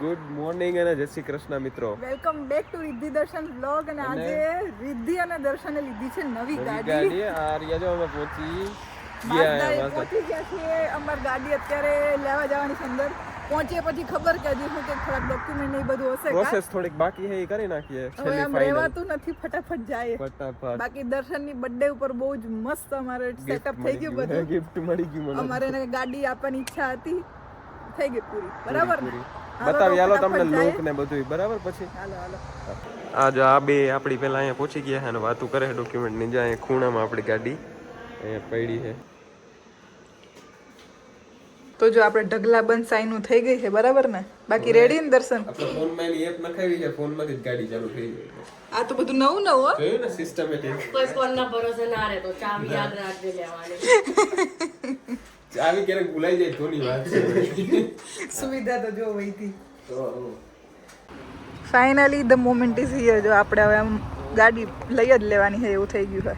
Good morning અને જય શ્રી કૃષ્ણ મિત્રો. વેલકમ બેક ટુ રિદ્ધિ દર્શન બ્લોગ અને આજે રિદ્ધિ અને દર્શને લીધી છે નવી ગાડી. આ રિયા જો અમે પહોંચી ગયા પહોંચી ગયા છીએ અમાર ગાડી અત્યારે લેવા જવાની અંદર. પહોંચીએ પછી ખબર કે હજી શું કે થોડાક ડોક્યુમેન્ટ ને બધું હશે પ્રોસેસ થોડીક બાકી છે એ કરી નાખીએ. હવે છેલ્લી ફાઇનલ રહેવાતું નથી ફટાફટ જાય ફટાફટ. બાકી દર્શનની બર્થડે ઉપર બહુ જ મસ્ત અમારે સેટઅપ થઈ ગયું બધું. ગિફ્ટ મળી ગયું મને. અમારે ગાડી આપવાની ઈચ્છા હતી થઈ ગઈ પૂરી. બરાબર ને? બતાવી હાલો તમને લુક ને બધું બરાબર પછી? હાલો હાલો. આ જો આ બે આપણી પેલા અહીંયા પહોંચી ગયા છે અને વાતું કરે ડોક્યુમેન્ટની. જ્યાં ખૂણામાં આપણી ગાડી અહીંયા પડી છે. તો જો આપણે ઢગલા બંધ સાઈનું થઈ ગઈ છે બરાબર ને? બાકી રેડી ને દર્શન? આપણે ફોનમાં એની એપ નખાવી છે ફોનમાંથી જ ગાડી ચાલુ થઈ ગઈ આ તો બધું નવું નવું હો. જોયું ને સિસ્ટમેટિક કોઈ ફોનના ભરોસે ના રહે તો ચાવી યાદ રાખજે લેવાની. આવી ક્યારેક ભૂલાઈ જાય તોની વાત છે. સુવિધા તો જો વહીથી તો, finally the moment is here જો આપણે હવે આમ ગાડી લઈ જ લેવાની છે એવું થઈ ગયું હોય.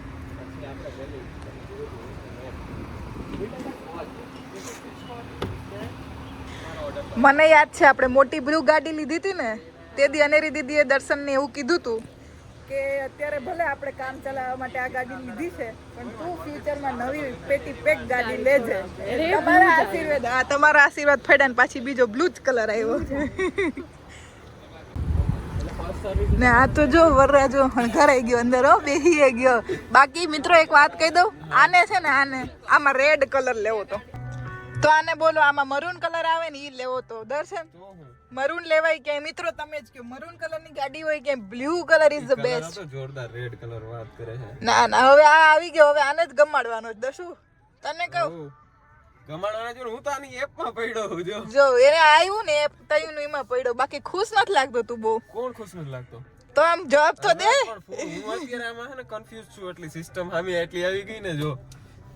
મને યાદ છે આપણે મોટી બ્લુ ગાડી લીધી હતી ને તે દી અનેરી દીદીએ દર્શનને એવું કીધું હતું કે અત્યારે ભલે આપણે કામ ચલાવવા માટે આ ગાડી લીધી છે પણ તું ફ્યુચરમાં નવી પેટી પેક ગાડી લેજે. તમારા આશીર્વાદ. હા તમારા આશીર્વાદ ફેડા ને પાછી બીજો બ્લુ જ કલર આવ્યો. ને આ તો જો વરરાજો હણકારાઈ ગયો અંદર હો બેહી ગયો. બાકી મિત્રો એક વાત કહી દઉં આને છે ને આને આમાં રેડ કલર લેવો તો. તો આને બોલો આમાં મરૂન કલર આવે ને એ લેવો તો. દર્શન મરૂન લેવાય કે મિત્રો તમે જ કહો. મરૂન કલરની ગાડી હોય કે blue colour is the best તો જોરદાર રેડ કલર વાત કરે છે. ના ના હવે આ આવી ગયો. હવે આને જ ગમાડવાનો છે. દર્શુ તને કહું. ઓહ. જો હું તો આની એપમાં પડ્યો જો. જો એને આવ્યું ને તયું નું એમાં પડ્યો. બાકી ખુશ નથી લાગતો તું બહુ. કોણ ખુશ નથી લાગતો? તો આમ જવાબ તો દે. હું અત્યારે આમાં ને કન્ફ્યુઝ છું એટલી સિસ્ટમ હામી એટલી આવી ગઈ ને જો.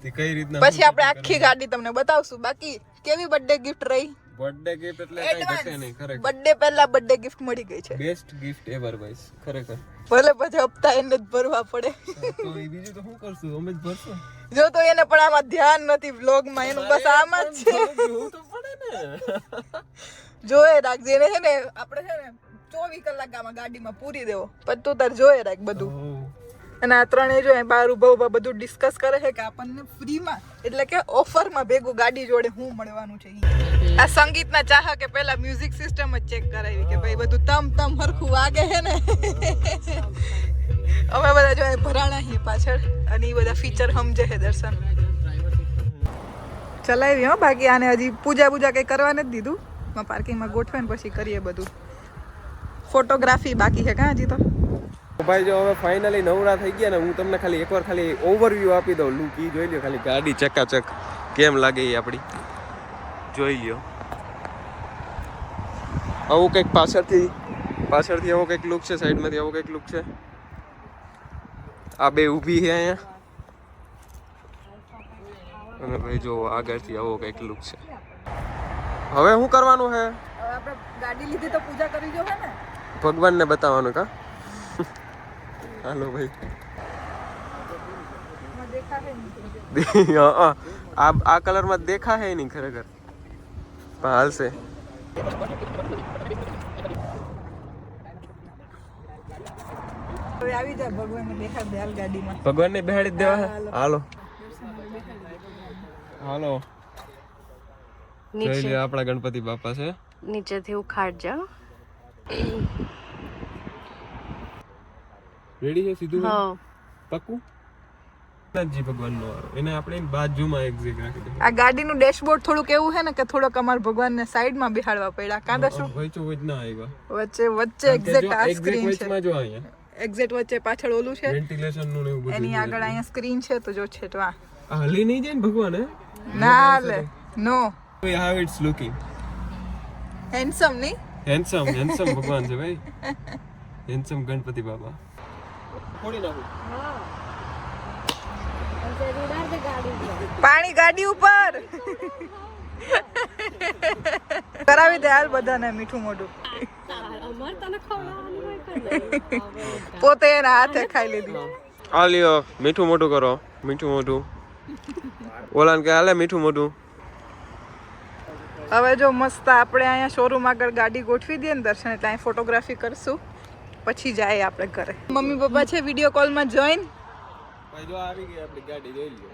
તે કઈ રીતના પછી આપણે આખી ગાડી તમને બતાવશું. બાકી કેવી બર્થડે ગિફ્ટ રહી? બર્થડે ગિફ્ટ એટલે કઈ ઘટે નહીં ખરેખર. બર્થડે પહેલા બર્થડે ગિફ્ટ મળી ગઈ છે. બેસ્ટ ગિફ્ટ એવર વાઇસ ખરેખર. ભલે પછી હપ્તા એને જ ભરવા પડે. તો એ બીજું તો શું કરશું? અમે જ ભરશું. જો તો એને પણ આમાં ધ્યાન નથી vlog માં એનું બસ આમાં જ છે. જોયે રાખજે એને છે ને આપણે છે ને ચોવીસ કલાક આમાં ગાડીમાં પૂરી દેવો. પણ તું તાર જોયે રાખ બધું. અને આ ત્રણે જો અહીં બહાર ઊભા ઊભા બધું ડિસ્કસ કરે છે કે આપણને ફ્રીમાં એટલે કે ઓફરમાં ભેગું ગાડી જોડે શું મળવાનું છે આ સંગીતના ચાહકે પહેલા મ્યુઝિક સિસ્ટમ જ ચેક કરાવી કે ભાઈ બધું તમ તમ હરખું વાગે છે ને. અમે બધા જો ભરાણા છીએ પાછળ અને એ બધા ફીચર સમજે છે દર્શન. ચલાવી હો બાકી આને હજી પૂજા પૂજા કંઈ કરવા નથી દીધું. પાર્કિંગમાં ગોઠવે ને પછી કરીએ બધું. ફોટોગ્રાફી બાકી છે કાં હજી તો? ભાઈ જો હવે ફાઇનલી નવરા થઈ ગયા ને હું તમને ખાલી એકવાર ખાલી ઓવરવ્યૂ આપી દઉં. લુક ઈ જોઈ લ્યો ખાલી. ગાડી ચકાચક. કેમ લાગે એ આપણી જોઈ લ્યો. આવું કંઈક પાછળથી પાછળથી આવો કંઈક લુક છે સાઈડમાંથી આવો કંઈક લુક છે? આ બે ઊભી છે અહીંયા. અને ભાઈ જો આગળથી આવો કંઈક લુક છે. હવે શું કરવાનું છે? આપણે ગાડી લીધી તો પૂજા કરી જો ને. ભગવાનને બતાવવાનું કા? હાલો ભાઈ. આ કલર કલરમાં દેખા હે નહીં ખરેખર. પણ હાલશે. આવી જા ભગવાન ને બેહાડી દેવા હાલો. હાલો. નીચે. આપણા ગણપતિ બાપા છે. નીચેથી ઉખાડ જા રેડી છે સીધું હા. પક્કું નાથજી ભગવાનનો વારો. એને આપણે બાજુમાં એક્ઝિટ રાખી દઈએ આ ગાડીનું ડેશબોર્ડ થોડુંક એવું છે ને કે થોડોક અમાર ભગવાનને સાઈડમાં બિહાડવા પડ્યા. કાંદા શું? વચ્ચે વચ ના આવ્યા. વચ્ચે વચ્ચે એક્ઝેક્ટ આ સ્ક્રીન છે. વચમાં જો અહીંયા. એક્ઝેક્ટ વચ્ચે પાછળ ઓલું છે. વેન્ટિલેશનનું ને એવું બધું એની આગળ અહીંયા સ્ક્રીન છે તો જો છેટવા. આ હલી નહીં જાય ને ભગવાન? હે ના લે નો હાઉ ઇટ્સ લુકિંગ હેન્ડસમ નહીં હેન્ડસમ હેન્ડસમ ભગવાન છે ભાઈ. હેન્ડસમ ગણપતિ બાબા ફોડી નાખું. પાણી ગાડી ઉપર. કરાવી દે હાલ બધાને મીઠું મોઢું. પોતે એના હાથે ખાઈ લીધું. આ લ્યો મીઠું મોટું કરો. મીઠું મોટું ઓલાન કે હાલે મીઠું મોટું હવે જો મસ્ત આપણે અહીંયા શોરૂમ આગળ ગાડી ગોઠવી દઈએ ને દર્શન એટલે અહીં ફોટોગ્રાફી કરશું. પછી જાય આપણે ઘરે. મમ્મી પપ્પા છે વીડિયો કોલમાં જોઈન જો આવી ગઈ આપણી ગાડી જોઈ લ્યો.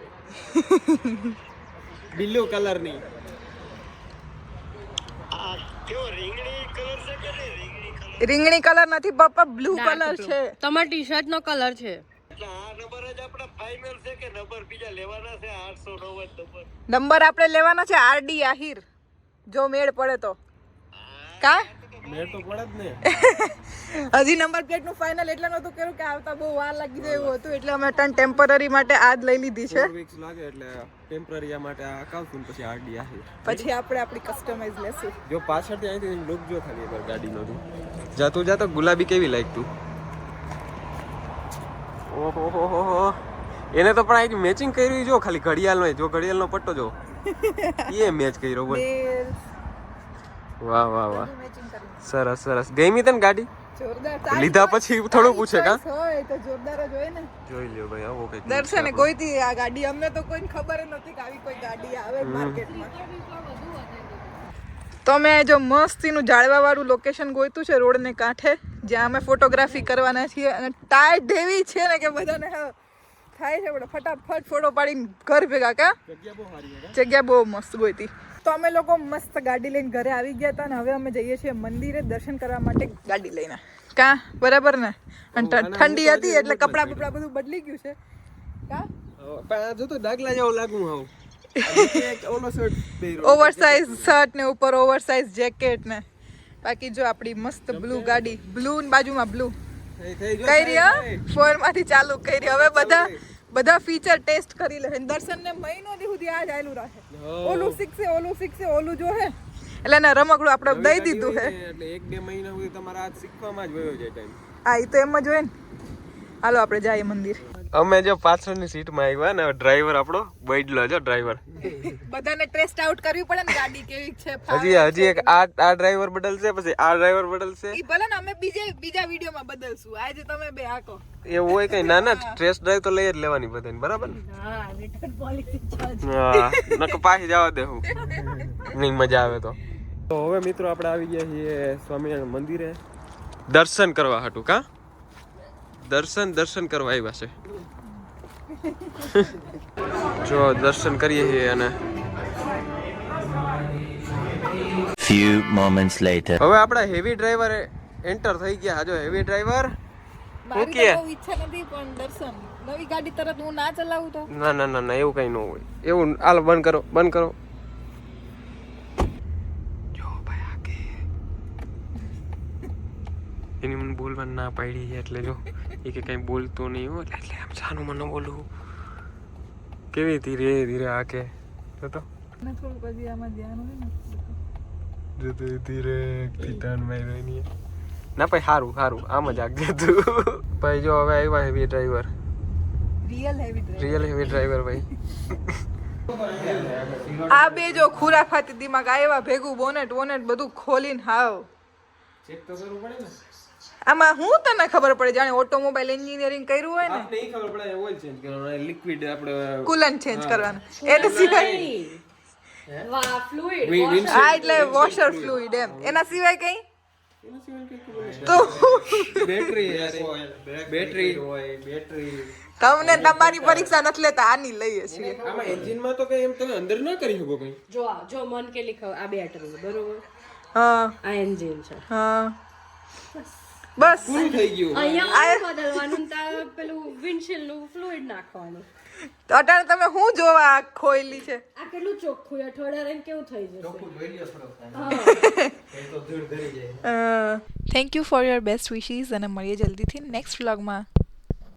બ્લુ કલરની. રીંગણી કલર નથી પપ્પા બ્લુ કલર છે. તમાર ટી શર્ટ નો કલર છે. નંબર આપણે લેવાનો છે? આરડી આહિર. જો મેળ પડે તો. કા? મેળ તો પડે જ ને. હજી નંબર પ્લેટનું ફાઇનલ એટલે નતું કર્યું કે આવતા બહુ વાર લાગી જાય એવું હતું એટલે અમે ટન ટેમ્પરરી માટે આ જ લઈ લીધી છે. વીક્સ લાગે એટલે ટેમ્પરરી માટે આ કાવતું ને પછી આરડી આવે પછી આપણે આપણી કસ્ટમાઇઝ લેશું. જો પાછળથી અહીંથી લુક જો ખાલી એકવાર ગાડીનો. તું જાતું જાતો ગુલાબી કેવી લાગતું ઓહો એને તો પણ આ મેચિંગ કર્યું જો ખાલી ઘડિયાળનો જો ઘડિયાળનો પટ્ટો જો. એ મેચ કર્યો બોલ. વાહ વાહ વાહ. સરસ સરસ. ગમી તને ગાડી? જોરદાર. લીધા પછી થોડું પૂછે કા? હોય તો જોરદાર જ હોય ને. જોઈ લ્યો ભાઈ આવો કંઈક દર્શને કોઈથી આ ગાડી અમને તો કોઈને ખબર નથી કે આવી કોઈ ગાડી આવે માર્કેટમાં. તો મેં જો મસ્તીનું જાળવા વાળું લોકેશન ગોઈતું છે રોડને કાંઠે જ્યાં અમે ફોટોગ્રાફી કરવાના છીએ. અને ટાઈટ દેવી છે ને કે બધાને હા, થાય છે આપણે ફટાફટ ફોટો પાડીને ઘર ભેગા કા? જગ્યા બહુ મસ્ત મસ્ત ગોઈતી તો અમે લોકો મસ્ત ગાડી લઈને ઘરે આવી ગયા હતા અને હવે અમે જઈએ છીએ મંદિરે દર્શન કરવા માટે ગાડી લઈને. કા? બરાબર ને? અને ઠંડી હતી એટલે કપડાં બપડા બધું બદલી ગયું છે. કા? જો તો ડાગલા જેવું લાગુ હું એક ઓલો શર્ટ ઓવરસાઇઝ શર્ટ ને ઉપર ઓવરસાઇઝ જેકેટ ને. બાકી જો આપણી મસ્ત બ્લુ ગાડી બ્લુ ને બાજુમાં બ્લુ કઈ રહ્યો ફોરમાંથી ચાલુ કરી. હવે બધા બધા ફીચર ટેસ્ટ કરી લે. દર્શન ને મહિનો દી સુધી આ જ આયલું રાખે. ઓલું શીખશે ઓલું શીખશે ઓલું જો હે. એટલે એને રમકડું આપણે દઈ દીધું હે. એટલે એક બે મહિના સુધી તમારા આ શીખવામાં જ વયો જાય ટાઈમ હા એ તો એમ જ હોય ને. હાલો આપણે જઈએ મંદિર. અમે જો પાછળની સીટમાં આવ્યા ને ડ્રાઈવર આપણો બૈડલો જો ડ્રાઈવર બધાને ટેસ્ટ આઉટ કરવી પડે ને ગાડી કેવી છે હજી હજી એક આ આ ડ્રાઈવર બદલશે પછી આ ડ્રાઈવર બદલશે. ઈ ભલે ને અમે બીજે બીજા વિડીયોમાં બદલશું. આજે તમે બે આકો એવું હોય કઈ ના ના સ્ટ્રેસ ડ્રાઈવ તો લઈ જ લેવાની બધાને બરાબર હા રિટર્ન પોલિસી હા નક પાછી જવા દે હું. નહીં મજા આવે તો. તો હવે મિત્રો આપણે આવી ગયા છીએ સ્વામિનારાયણ મંદિરે. દર્શન કરવા હતું કા? દર્શન દર્શન કરવા આવ્યા છે. જો દર્શન કરીએ છીએ અને Few moments later. હવે આપણા હેવી ડ્રાઈવર એન્ટર થઈ ગયા. જો હેવી ડ્રાઈવર મારી તો ઈચ્છા નથી પણ દર્શન. નવી ગાડી તરત હું ના ચલાવું તો? ના ના ના ના એવું કઈ ન હોય. એવું હાલ બંધ કરો બંધ કરો જો ભાઈ આ કે એની મને બોલવાનું ના પાડી છે એટલે જો એ કે કઈ બોલતો નહીં હો એટલે આમ સાનું મને બોલવું. કેવી ધીરે ધીરે આ કે તો ને થોડુંક હજી આમાં ધ્યાન હોય ને જો તો ધીરે પિતાન માર્યો એની ના ભાઈ સારું સારું આમ જ આગળ તું ભાઈ જો હવે આવ્યા heavy driver real heavy drive real heavy driver ભાઈ. આ બે જો ખુરાફાતી દિમાગ આવ્યા ભેગું બોનેટ બોનેટ બધું ખોલીને હાવ. ચેક તો કરવું પડે ને. આમાં હું તને ખબર પડે? જાણે ઓટોમોબાઈલ એન્જિનિયરિંગ કર્યું હોય ને. આપણે એ ખબર પડે ઓઇલ ચેન્જ કરવાનો લિક્વિડ આપણે કુલન ચેન્જ કરવાનું. એટલે સિવાય વાહ ફ્લુઇડ વી- હા એટલે વોશર ફ્લુઇડ એમ. એના સિવાય કઈ? તો બેટરી બેટરી બેટરી તમને તમારી પરીક્ષા નથી લેતા આની લઈએ છીએ. આમાં એન્જિનમાં તો કઈ એમ તમે અંદર ના કરી શકો કઈ. જો આ જો મન કે લીખો આ બેટરી બરોબર? હા. આ એન્જિન છે. હા. બસ. થઈ ગયું. અહીંયા બદલવાનું ને પેલું વિન્ડશીલ્ડનું ફ્લુઇડ નાખવાનું. તો અટાણે તમે શું જોવા ખોયલી છે? આ કેટલું ચોખ્ખું અઠવાડિયા રહીને કેવું થઈ જશે? Thank you for your best wishes અને મળીએ જલ્દીથી નેક્સ્ટ વ્લોગમાં